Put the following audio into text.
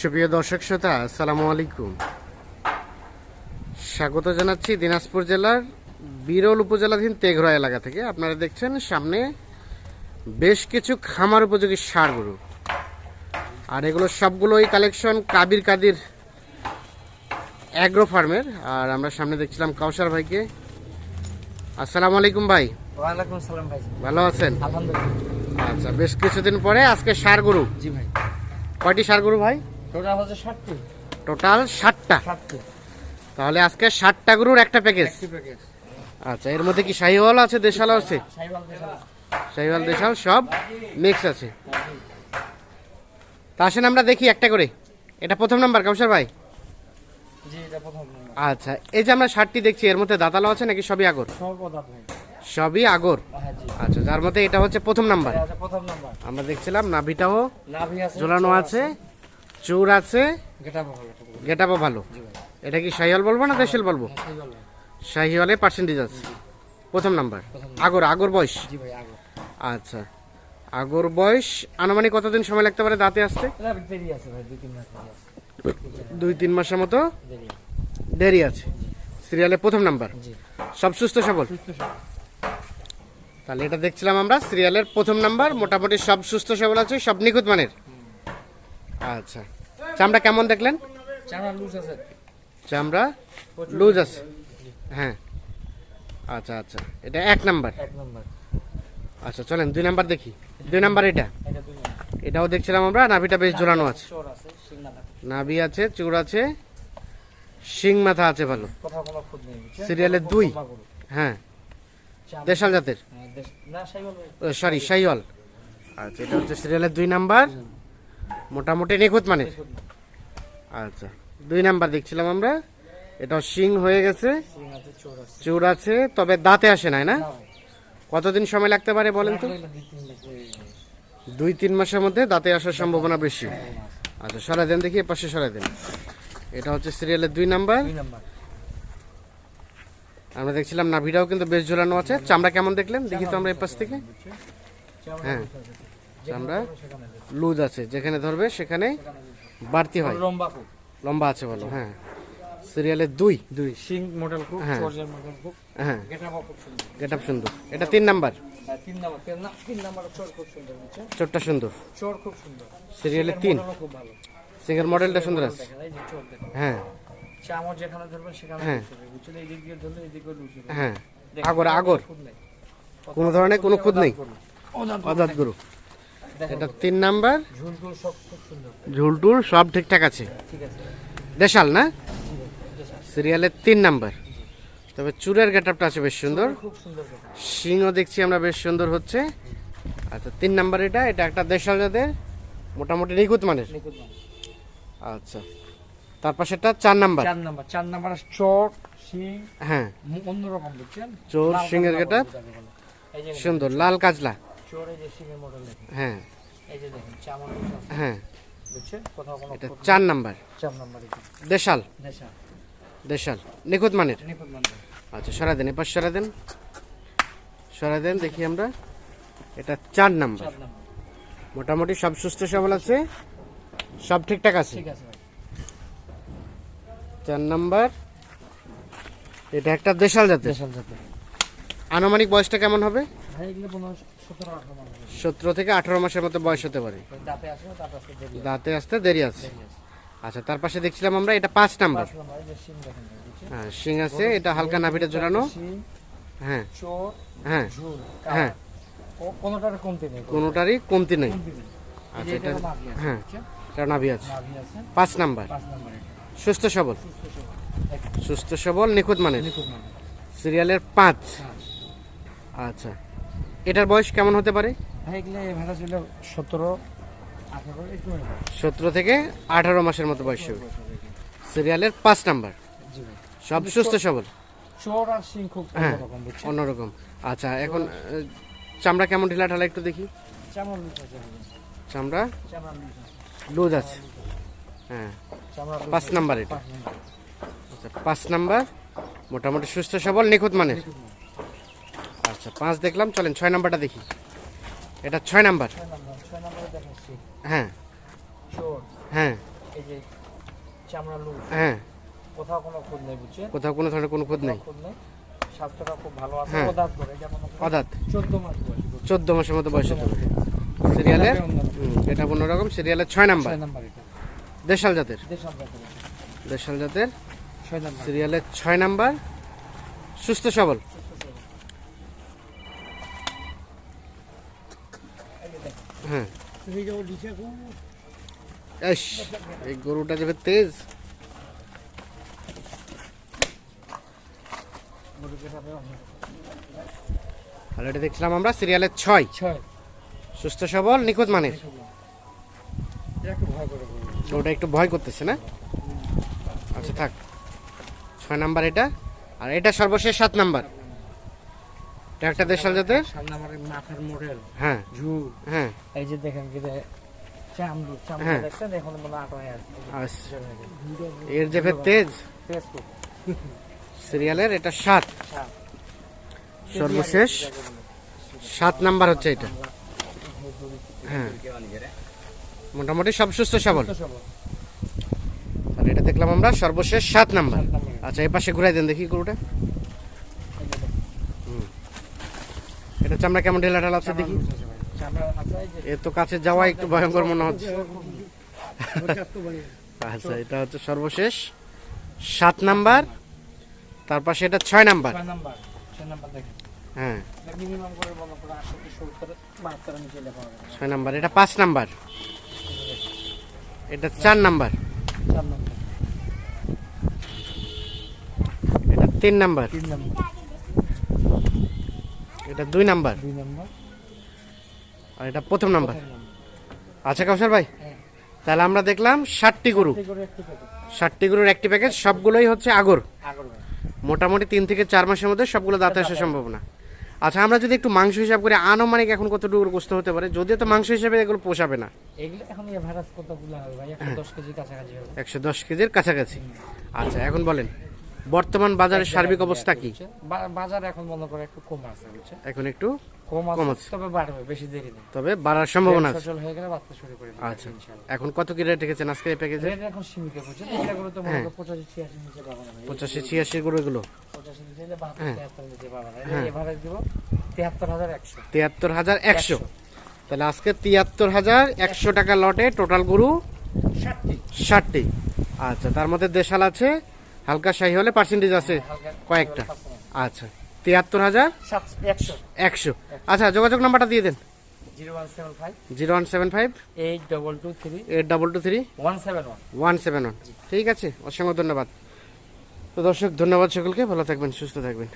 সুপ্রিয় দর্শক শ্রোতা আসসালামু আলাইকুম। স্বাগত জানাচ্ছি দিনাজপুর জেলার বিরল উপজেলাধীন তেঘরা এলাকা থেকে। আপনারা দেখছেন সামনে বেশ কিছু খামার উপযোগী সার গরু। আর এগুলো সবগুলোই কালেকশন কাবির কাদির অ্যাগ্রো ফার্মের। আর আমরা সামনে দেখছিলাম কাউসার ভাইকে। আসসালামু আলাইকুম ভাই। ভালো আছেন? আলহামদুলিল্লাহ। আচ্ছা বেশ কিছুদিন পরে আজকে সার গরু। জি ভাই। কয়টি সার গরু ভাই? টোটাল হচ্ছে ষাটটি। টোটাল ষাটটা? ষাটটি। তাহলে আজকে ষাটটা গরুর একটা প্যাকেজ একটি প্যাকেজ আচ্ছা এর মধ্যে কি শাহিওয়াল আছে দেশাল আছে। শাহিওয়াল দেশাল সব মিক্স আছে। তা আসেন আমরা দেখি একটা করে। এটা প্রথম নাম্বার কাউসার ভাই? আচ্ছা এই যে আমরা ষাটটি দেখছি এর মধ্যে দাতালো আছে নাকি সবই আগর? সবই আগর? হ্যাঁ আচ্ছা যার মধ্যে এটা হচ্ছে প্রথম নাম্বার আমরা দেখছিলাম নাভিটাও নাভি ঝোলানো আছে। চুর আছে। গেটাপও ভালো এটা কি শাহিওয়াল বলব না দেশাল বলব? সাইবাল ভাই শাহিওয়ালে পার্সেন্টেজ আছে। প্রথম নাম্বার। আগর আগর বয়স। আচ্ছা। আগর বয়স আনুমানিক কতদিন সময় লাগতে পারে দাঁতে আসতে? দুই তিন মাসের মতো? দেরি আছে। সিরিয়ালে প্রথম নাম্বার। সব সুস্থ সবল। তাহলে এটা দেখছিলাম আমরা সিরিয়ালের প্রথম নাম্বার। মোটামুটি সব সুস্থ সবল আছে সব নিখুঁত মানের। আচ্ছা। চামড়া কেমন দেখলেন? চামড়া লুজ আছে। চামড়া লুজ আছে। হ্যাঁ। আচ্ছা আচ্ছা। এটা এক নাম্বার। আচ্ছা চলেন দুই নাম্বার দেখি। দুই নাম্বার এটা। এটাও দেখছিলাম আমরা নাভিটা বেশ ঝোলানো আছে নাভি আছে চুর আছে শিং মাথা আছে ভালো? সিরিয়ালের দুই। হ্যাঁ। দেশাল জাতের। হ্যাঁ, সরি শাহিওয়াল আচ্ছা এটা হচ্ছে সিরিয়ালের দুই নাম্বার। মোটামুটি নিখুঁত মানে? আচ্ছা দুই নাম্বার দেখছিলাম আমরা। এটাও শিং হয়ে গেছে। চোর আছে তবে দাঁতে আসে নাই না? কতদিন সময় লাগতে পারে বলেন তো? দুই তিন মাসের মধ্যে দাঁতে আসার সম্ভাবনা বেশি। আচ্ছা সরাই দেন দেখি পাশে সরাই দেন। এটা হচ্ছে সিরিয়ালের দুই নাম্বার। আমরা দেখছিলাম নাভিটাও কিন্তু বেশ ঝোলানো আছে। চামড়া কেমন দেখলেন? দেখি তো আমরা এই পাশ থেকে হ্যাঁ। চামড়া লুজ আছে যেখানে ধরবে সেখানে বাড়তি হয়। লম্বা লম্বা আছে বলো হ্যাঁ। সিরিয়ালের দুই। দুই। সিং মডেল খুব হ্যাঁ। মডেল খুব হ্যাঁ। গেট আপ সুন্দর। এটা তিন নাম্বার। হ্যাঁ, তিন নাম্বার। তিন নাম্বার চোর খুব সুন্দর চোরটা সুন্দর। চোর খুব সুন্দর। সিরিয়ালের তিন। খুব ভালো। সিঙ্গেল মডেলটা সুন্দর আছে। হ্যাঁ। যেখানে ধরবেন সেখানে হ্যাঁ। এই দিক দিয়ে ধরলে এই দিকে লুজ হ্যাঁ। আগর আগর। কোনো ধরনের কোনো খুদ নেই। অদাত গরু। এটা তিন নাম্বার। ঝুলটুল সব ঠিকঠাক আছে। দেশাল না। সিরিয়ালের তিন নাম্বার। তবে চুরের গেট আপটা আছে বেশ সুন্দর। শিংও দেখছি আমরা বেশ সুন্দর হচ্ছে। আচ্ছা তিন নাম্বার এটা এটা একটা দেশাল জাতের মোটামুটি নিখুঁত মানের। আচ্ছা তার পাশেরটা চার নাম্বার। চার নাম্বার চার নাম্বার চোর শিং হ্যাঁ। অন্যরকম বুঝছেন চোর, যে দেখেন, সুন্দর লাল কাজলা। হ্যাঁ। এই যে দেখেন হ্যাঁ। কোথাও কোনো এটা চার নাম্বার। চার নাম্বার এই দেশাল। দেশা দেশাল। নিখুঁত মানের? নিখুঁত আচ্ছা সরা দেন এপাশ সরা দেন। সরা দেন দেখি আমরা। এটা চার নাম্বার। মোটামুটি সব সুস্থ সবল আছে? সব ঠিকঠাক আছে? চার নাম্বার। এটা একটা দেশাল জাতের। আনুমানিক বয়সটা কেমন হবে? সতেরো থেকে আঠারো মাসের মতো বয়স হতে পারে। দাঁতে আসতে দেরি আছে। আচ্ছা তার পাশে দেখছিলাম আমরা এটা পাঁচ নাম্বার? হ্যাঁ শিং আছে এটা হালকা নাভিটা ঝোলানো। হ্যাঁ। হ্যাঁ। হ্যাঁ। কোনোটারই কমতি নেই। আচ্ছা, এটা- হ্যাঁ। এটা নাভি আছে। পাঁচ নাম্বার। সুস্থ সবল। সুস্থ সবল নিখুঁত মাল সিরিয়ালের পাঁচ। আচ্ছা। এটার বয়স কেমন হতে পারে? ভাড়া ছিল সতেরো। সতেরো থেকে আঠারো মাসের মতো বয়স হবে। সিরিয়ালের পাঁচ নাম্বার। সব সুস্থ সবল? হ্যাঁ। অন্যরকম। আচ্ছা এখন চামড়া কেমন ঢিলা ঢালা একটু দেখি। চামড়া লুজ আছে হ্যাঁ পাঁচ। নাম্বার এটা। পাঁচ নাম্বার। আচ্ছা পাঁচ নাম্বার মোটামুটি সুস্থ সবল নিখুঁত মানের। আচ্ছা পাঁচ দেখলাম চলেন ছয় নাম্বারটা দেখি। এটা ছয় নাম্বার। হ্যাঁ। হ্যাঁ। হ্যাঁ। কোথাও কোনো খুদ নেই বুঝছেন? কোথাও কোনো ধরনের কোনো খুদ নেই। স্বাস্থ্যটা খুব ভালো আছে হ্যাঁ। করে যেমন অদাত চোদ্দ মাস বয়স চোদ্দ মাসের মতো বয়স হতে হবে সিরিয়ালের? এটা অন্যরকম। সিরিয়ালের ছয় নাম্বার। এটা। দেশাল জাতের। দেশাল জাতের দেশাল জাতের। ছয় নাম্বার। সিরিয়ালের ছয় নাম্বার। সুস্থ সবল। হ্যাঁ। এই যে গরুটা যাবে তেজ। আর এটা দেখছিলাম আমরা সিরিয়ালের ছয়। ছয়। সুস্থ সবল নিখুঁত মানের। ওটা একটু ভয় করতেছে না? আচ্ছা থাক। ছয় নাম্বার এটা। আর এটা সর্বশেষ সাত নাম্বার। একটা দেশাল জাতের সামনে আমার মাথার মডেল হ্যাঁ। ঝুল। হ্যাঁ। এই যে দেখেন কি চামড়ু চামড়ু হ্যাঁ। দেখছেন? এখন মনে আট হয়ে আছে। আচ্ছা। এর যে তেজ? সিরিয়ালের এটা সাত। সর্বশেষ সাত নাম্বার হচ্ছে এটা। হ্যাঁ। মোটামুটি সব সুস্থ সবল। এটা দেখলাম আমরা সর্বশেষ সাত নাম্বার। আচ্ছা এই পাশে ঘুরাই দেন দেখি গরুটা। এটা চামড়া কেমন ঢেলা ঢালা আছে দেখি। এ তো কাছে যাওয়া একটু ভয়ঙ্কর মনে হচ্ছে। আচ্ছা এটা হচ্ছে সর্বশেষ। সাত নাম্বার তার পাশে এটা ছয় নাম্বার। হ্যাঁ। ছয় নাম্বার এটা পাঁচ নাম্বার। এটা চার নাম্বার। নম্বর। এটা তিন নাম্বার। তিন নম্বর। এটা দুই নাম্বার। দুই নম্বর। আর এটা প্রথম নাম্বার। আচ্ছা কাউসার ভাই হ্যাঁ। তাহলে আমরা দেখলাম ষাটটি গরু। ষাটটি গরুর একটি প্যাকেজ সবগুলোই হচ্ছে আগর। আগর মোটামুটি তিন থেকে চার মাসের মধ্যে সবগুলো দাঁতে আসার সম্ভাবনা আচ্ছা আমরা যদি একটু মাংস হিসাব করে আনুমানিক এখন কতটুকু গোস্ত হতে পারে? যদিও তো মাংস হিসাবে এগুলো পোষাবে না। এগুলো এখন এভারেজ কতগুলো হবে ভাই? একশো দশ কেজি কাছাকাছি হবে। একশো দশ কেজির কাছাকাছি। আচ্ছা এখন বলেন। বর্তমান বাজারের সার্বিক অবস্থা কি? বাজার এখন মনে করে একটু কম আছে বুঝছে? এখন একটু কম আছে। তবে বাড়বে বেশি দেরি নেই। তবে বাড়ার সম্ভাবনা আছে। সচল হয়ে গেলে বাড়তে শুরু করে আচ্ছা। ইনশাআল্লাহ এখন কত কি রেট রেখেছেন আজকে এই প্যাকেজে রেট এখন সীমিত বুঝছেন এগুলো তো মনে হ্যাঁ। করো পঁচাশি ছিয়াশি নিচে পাবো না ভাই। পঁচাশি ছিয়াশি গরুগুলো পঁচাশি নিচে হলে বাহাত্তর হ্যাঁ। তেহাত্তর নিচে পাবো না। হ্যাঁ। এভারেজ দিব তেহাত্তর হাজার একশো। তিয়াত্তর হাজার একশো। তাহলে আজকে তিয়াত্তর হাজার একশো টাকা লটে টোটাল গরু ষাটটি। ষাটটি। আচ্ছা তার মধ্যে দেশাল আছে হালকা শাহি হলে পার্সেন্টেজ আছে কয়েকটা। আচ্ছা তিয়াত্তর হাজার একশো। আচ্ছা যোগাযোগ নাম্বারটা দিয়ে দেন। Zero one seven five. Zero one seven five. Eight double two three. Eight double two three. One seven one. One seven one. ঠিক আছে অসংখ্য ধন্যবাদ। তো দর্শক ধন্যবাদ সকলকে। ভালো থাকবেন সুস্থ থাকবেন।